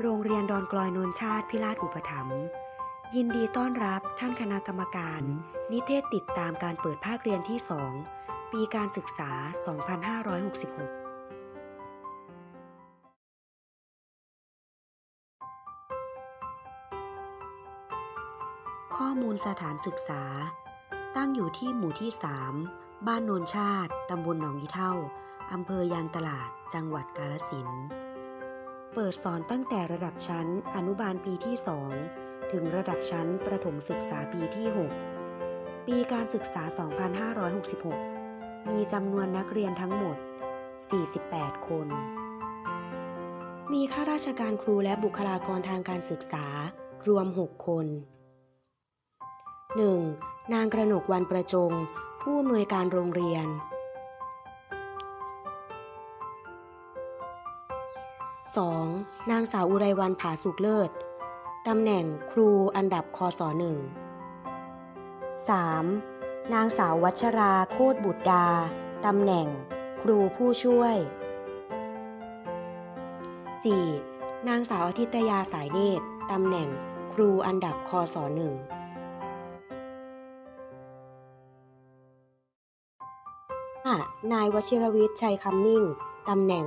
โรงเรียนดอนกลอยนนชาติพิราชอุปถัมภ์ยินดีต้อนรับท่านคณะกรรมการ นิเทศติดตามการเปิดภาคเรียนที่ 2 ปีการศึกษา 2566ข้อมูลสถานศึกษา ตั้งอยู่ที่หมู่ที่ 3 บ้านโนนชาติ ตำบลหนองยีเท่า อำเภอยางตลาด จังหวัดกาฬสินธุ์ เปิดสอนตั้งแต่ระดับชั้นอนุบาลปีที่ 2 ถึงระดับชั้นประถมศึกษาปีที่ 6 ปีการศึกษา 2566 มีจำนวนนักเรียนทั้งหมด 48 คน มีข้าราชการครูและบุคลากรทางการศึกษารวม 6 คน 1. นางกระหนกวันประจง ผู้อำนวยการโรงเรียน 2. นางสาวอุไรวันผาสุกเลิศ ตำแหน่งครูอันดับคศหนึ่ง 3. นางสาววัชราโคตรบุตรดา ตำแหน่ง ครูผู้ช่วย 4. นางสาวอาทิตยาสายเนตร ตำแหน่ง ครูอันดับคศหนึ่งนายวชิรวิทย์ชัยคำมิ่ง ตำแหน่ง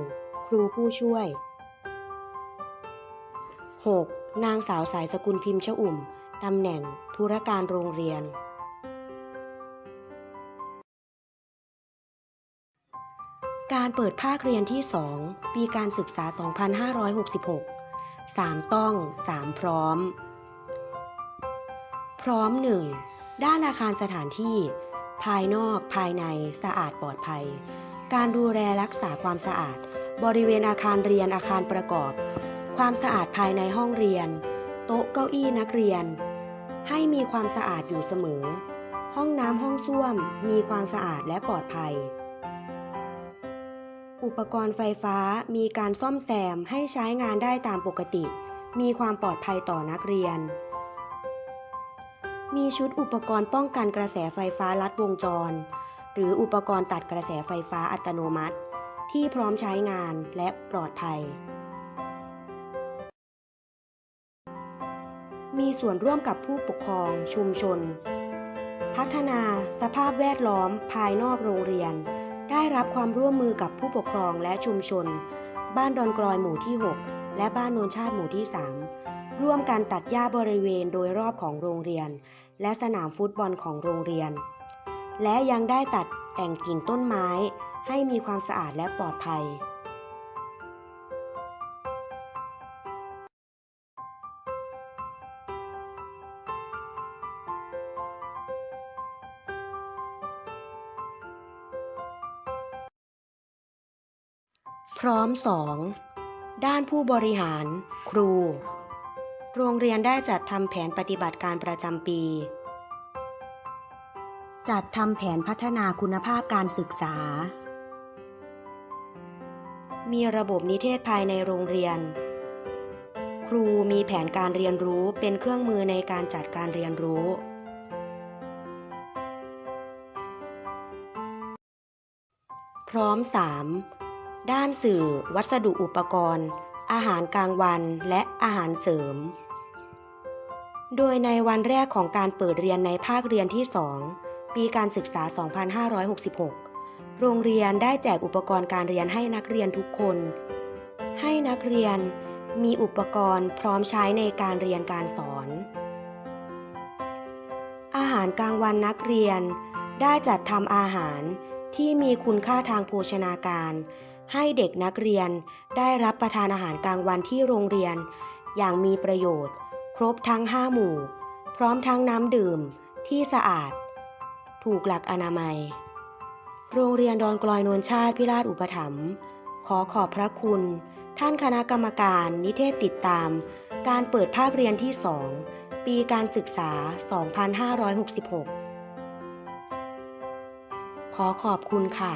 ครูผู้ช่วย 6. นางสาวสายสกุลพิมพ์ชอุ่ม ตำแหน่งธุรการโรงเรียน การเปิดภาคเรียนที่ 2 ปีการศึกษา 2566 3 ต้อง 3 พร้อม พร้อม 1. ด้านอาคารสถานที่ ภายนอกภายในสะอาดปลอดภัย การดูแลรักษาความสะอาด บริเวณอาคารเรียนอาคารประกอบ ความสะอาดภายในห้องเรียน โต๊ะเก้าอี้นักเรียน ให้มีความสะอาดอยู่เสมอ ห้องน้ำห้องส้วมมีความสะอาดและปลอดภัย อุปกรณ์ไฟฟ้ามีการซ่อมแซมให้ใช้งานได้ตามปกติ มีความปลอดภัยต่อนักเรียน มีชุดอุปกรณ์ป้องกันกระแสไฟฟ้าลัดวงจร หรืออุปกรณ์ตัดกระแสไฟฟ้าอัตโนมัติ ที่พร้อมใช้งานและปลอดภัย มีส่วนร่วมกับผู้ปกครองชุมชน พัฒนาสภาพแวดล้อมภายนอกโรงเรียน ได้รับความร่วมมือกับผู้ปกครองและชุมชน บ้านดอนกลอยหมู่ที่ 6 และบ้านโนนชาติหมู่ที่ 3 ร่วมกันตัดหญ้าบริเวณโดยรอบของโรงเรียน และสนามฟุตบอลของโรงเรียน และยังได้ตัดแต่งกิ่งต้นไม้ให้มีความสะอาดและปลอดภัย พร้อม 2. ด้านผู้บริหาร ครู โรงเรียนได้จัดทำแผนปฏิบัติการประจำปี จัดทำแผนพัฒนาคุณภาพการศึกษา มีระบบนิเทศภายในโรงเรียน ครูมีแผนการเรียนรู้เป็นเครื่องมือในการจัดการเรียนรู้พร้อม 3. ด้านสื่อ วัสดุอุปกรณ์ อาหารกลางวันและอาหารเสริม โดยในวันแรกของการเปิดเรียนในภาคเรียนที่ 2 ปีการศึกษา 2566 โรงเรียนได้แจกอุปกรณ์การเรียนให้นักเรียนทุกคน ให้นักเรียนมีอุปกรณ์พร้อมใช้ในการเรียนการสอน อาหารกลางวันนักเรียนได้จัดทำอาหารที่มีคุณค่าทางโภชนาการ ให้เด็กนักเรียนได้รับประทานอาหารกลางวันที่โรงเรียน อย่างมีประโยชน์ ครบทั้ง 5 หมู่ พร้อมทั้งน้ำดื่มที่สะอาด ถูกหลักอนามัย โรงเรียนดอนกลอยนวลชาติพิราชอุปถัมภ์ขอขอบพระคุณ ท่านคณะกรรมการนิเทศติดตาม การเปิดภาคเรียนที่ 2 ปีการศึกษา 2566 ขอขอบคุณค่ะ